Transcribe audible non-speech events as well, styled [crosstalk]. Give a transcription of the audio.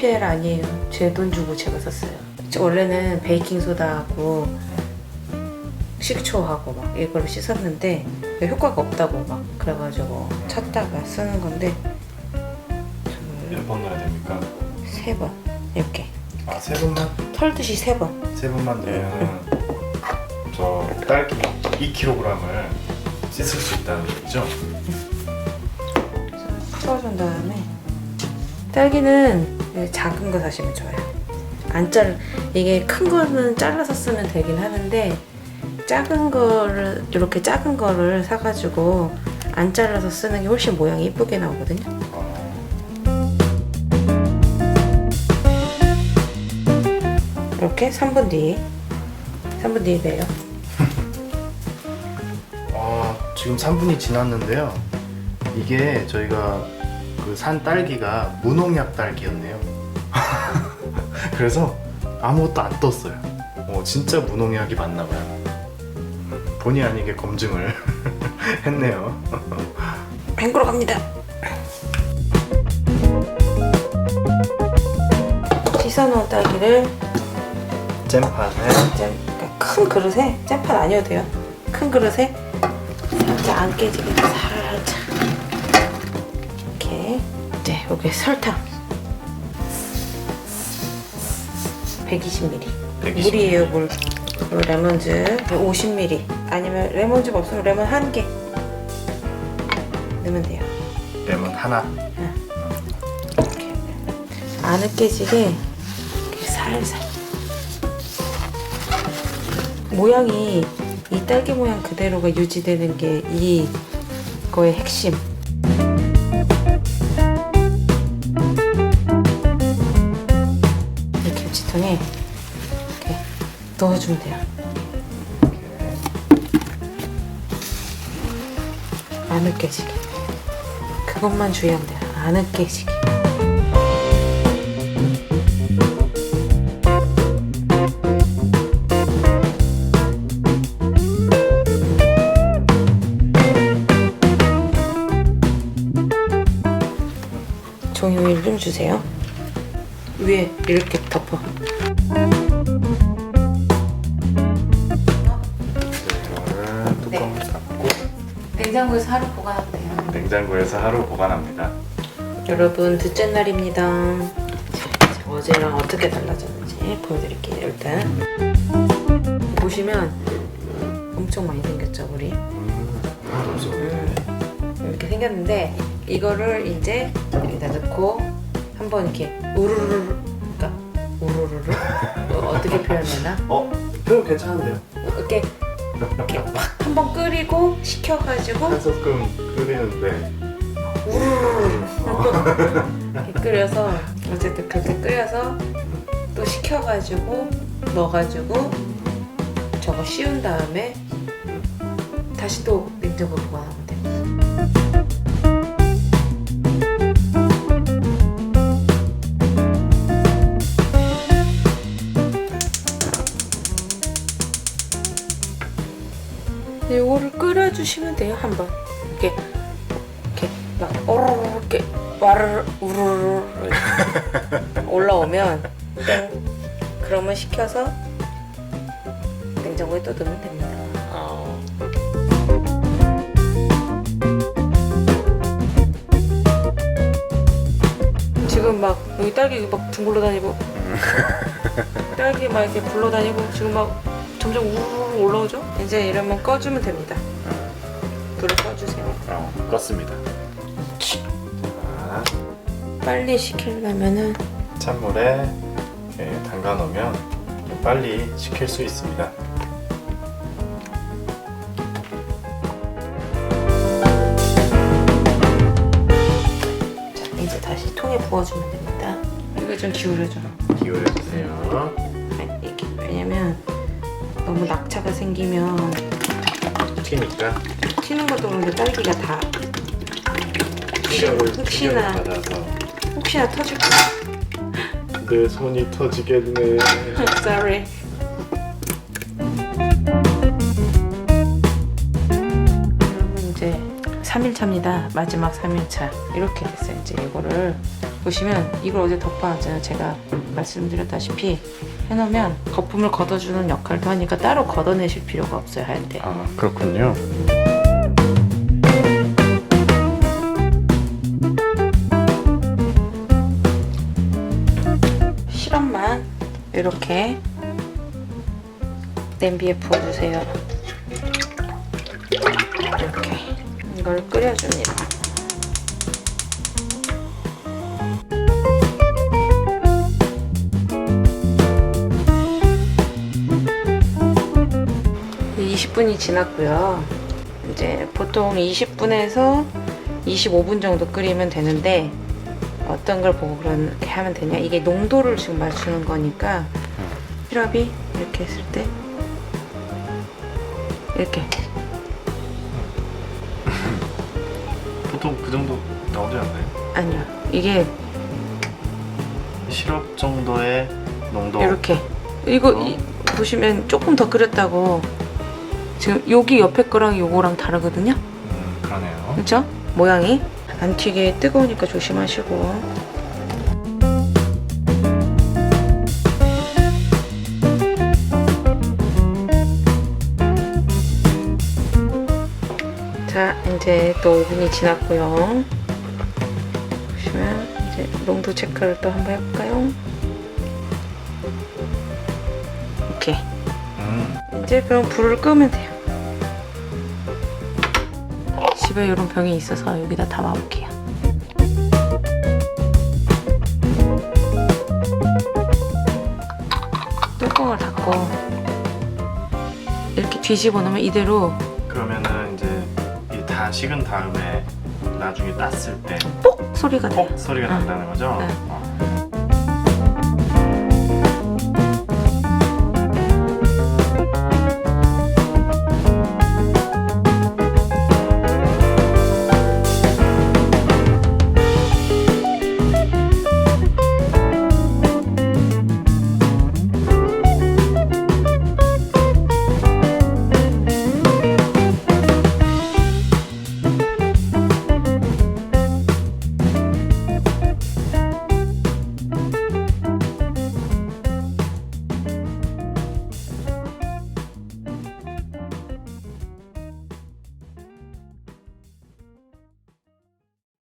PPL 아니에요. 제 돈 주고 제가 샀어요. 저 원래는 베이킹 소다하고 식초하고 막 이걸로 씻었는데 효과가 없다고 막 그래가지고 찾다가 쓰는 건데 몇 번 넣어야 됩니까? 세 번 이렇게 아 세 번만 털듯이 세 번. 세 번만 넣으면 저 딸기 2kg을 씻을 수 있다는 얘기죠? 풀어준 다음에 딸기는 작은 거 사시면 좋아요. 안 잘, 이게 큰 거는 잘라서 쓰면 되긴 하는데 작은 거를 이렇게 작은 거를 사가지고 안 잘라서 쓰는 게 훨씬 모양이 이쁘게 나오거든요. 어, 이렇게 3분 뒤, 3분 뒤에 돼요. [laughs] 아, 지금 3분이 지났는데요. 이게 저희가 그 산 딸기가 무농약 딸기였네요. 그래서 아무것도 안 떴어요. 어, 진짜 무농약이 맞나 봐요. 음, 본의 아니게 검증을 [laughs] 했네요. 헹구러 갑니다. 씻어놓은 딸기를 잼판에 잼, 그러니까 큰 그릇에 잼판 아니어도 돼요. 큰 그릇에 살짝 안 깨지게 살짝 이렇게 이제 여기 설탕 120ml 120ml. 물이에요 물 그리고 레몬즙 50ml 아니면 레몬즙 없으면 레몬 한 개 넣으면 돼요. 레몬 하나. 이렇게 안 으깨지게 이렇게 살살 모양이 이 딸기 모양 그대로가 유지되는 게 이거의 핵심 이 김치통에 이렇게 넣어주면 돼요. 안 으깨지게 그것만 주의하면 돼요. 안 으깨지게 종이를 좀 주세요. 위에 이렇게 덮어. 이거를 뚜껑을 닫고 냉장고에서 하루 보관하면 돼요. 냉장고에서 하루 보관합니다. 여러분 둘째 날입니다. 자, 어제랑 어떻게 달라졌는지 보여드릴게요. 일단 보시면 엄청 많이 생겼죠, 우리. 음, 없어. 음, 이렇게 생겼는데 이거를 이제 여기다 넣고 한번 이렇게 우르르 그러니까 우르르르 어, 어떻게 표현하나? 어, 표현 괜찮은데요? 이렇게 이렇게 확 한번 끓이고 식혀가지고 한 소끔 끓이는데 우르르 이렇게 끓여서 어쨌든 그렇게 끓여서 또 식혀가지고 넣어가지고 저거 씌운 다음에 다시 또 냉장고에 보관하면 돼요. 이거를 끓여주시면 돼요 한번. 이렇게 이렇게 막 오르르 이렇게 와르르 우르르 올라오면 땡 그러면 식혀서 냉장고에 또 넣으면 됩니다 아, 지금 막 여기 딸기 막 둥글러 다니고 딸기 막 이렇게 굴러 다니고 지금 막 점점 우르르 올라오죠? 이제 이러면 꺼주면 됩니다 불을 꺼주세요 어, 껐습니다. 자, 빨리 식히려면은 찬물에 이렇게 담가 놓으면 빨리 식힐 수 있습니다. 자, 이제 다시 통에 부어주면 됩니다. 이거 좀 기울여줘. 기울여 주세요. 너무 낙차가 생기면 튀니까 튀는 것도 그런데 딸기가 다 시력을 혹시나. 받아서 혹시나 터질 거야. 내 손이 터지겠네. [laughs] Sorry. 여러분 이제 3일차입니다. 마지막 3일차. 이렇게 됐어요. 이제 이거를 보시면 이걸 어제 덮어놨잖아요. 제가 말씀드렸다시피 해놓으면 거품을 걷어주는 역할도 하니까 따로 걷어내실 필요가 없어요 할 때. 아 그렇군요. 시럽만 이렇게 냄비에 부어주세요. 이걸 끓여줍니다. 이 20분이 지났고요. 이제 보통 20분에서 25분 정도 끓이면 되는데 어떤 걸 보고 그렇게 하면 되냐? 이게 농도를 지금 맞추는 거니까 시럽이 이렇게 했을 때 이렇게 보통 그 정도 나오지 않나요? 아니요 이게 시럽 정도의 농도. 이렇게 이거 이- 보시면 조금 더 끓였다고 지금 여기 옆에 거랑 요거랑 다르거든요 음, 그러네요. 그렇죠? 모양이 안 튀게 뜨거우니까 조심하시고 이제 또 5분이 지났고요 보시면 이제 농도 체크를 또 한번 해볼까요? 오케이 음, 이제 그럼 불을 끄면 돼요. 집에 이런 병이 있어서 여기다 담아볼게요. 뚜껑을 닫고 이렇게 뒤집어 놓으면 이대로 다 식은 다음에 나중에 땄을 때 뽁 소리가. 퍽 소리가 응. 난다는 거죠? 네. 어.